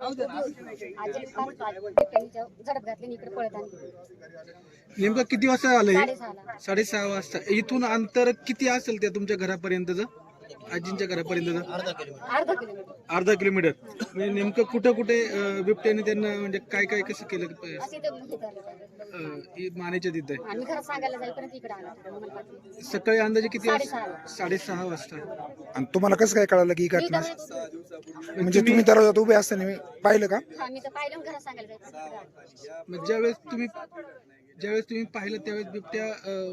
आजी फार बिबट्याने झडप घातली आणि इकडे पळत आली नेमकं किती वाजता आलं हे साडेसहाला. साडेसहा वाजता. इथून अंतर किती असेल त्या तुमच्या घरापर्यंतचं? आजींच्या घरापर्यंतचं अर्धा किलोमीटर. अर्धा किलोमीटर. म्हणजे नेमकं कुठं कुठे बिबट्याने त्यांना म्हणजे काय काय कसं केलं? हे हे मानेच्या तिथे. सकाळी अंदाजे किती. साडेसहा वाजता. आणि तुम्हाला कसं काय कळालं की ही घटना म्हणजे तुम्ही दरवाजात उभे असताना मी पाहिलं का? हा. मग ज्यावेळेस तुम्ही ज्यावेळेस तुम्ही पाहिलं त्यावेळेस बिबट्या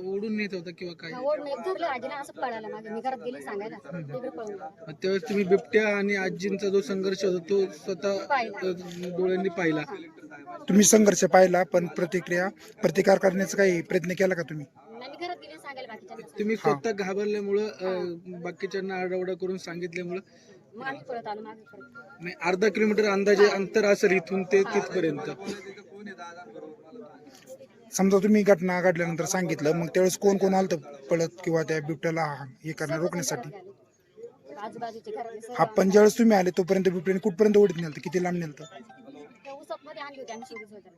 ओढून नेत होता किंवा काय? ओढून एक धरलं आजीला असं पळायला मागे मी घरात गेली सांगायला. तिकडे पळून गेला. मग त्यावेळेस तुम्ही बिबट्या आणि आजींचा जो संघर्ष होता तो स्वतः. अं, डोळ्यांनी पाहिला. तुम्ही संघर्ष पाहिला पण प्रतिक्रिया प्रतिकार करण्याचा काही प्रयत्न केला का तुम्ही? आणि मी घरात गेली सांगायला बाकीच्या तुम्ही स्वतः घाबरल्यामुळं अं, बाकीच्यांना आरडाओरडा करून सांगितल्यामुळं? मग आम्ही पळत आलो मागे परत. नाही अर्धा किलोमीटर अंदाजे अंतर असेल इथून ते तिथपर्यंत. समजा तुम्ही घटना घडल्यानंतर सांगितलं मग त्यावेळेस कोण कोण आलं पळत किंवा त्या बिबट्याला हे करणार रोखण्यासाठी? आजूबाजूचे घरातले सर्व हा पण ज्यावेळेस तुम्ही आले तोपर्यंत बिबट्याने कुठपर्यंत ओढत नेलं किती लांब नेलं त्या ऊसात मध्ये आणली होती? आम्ही सोबत होतो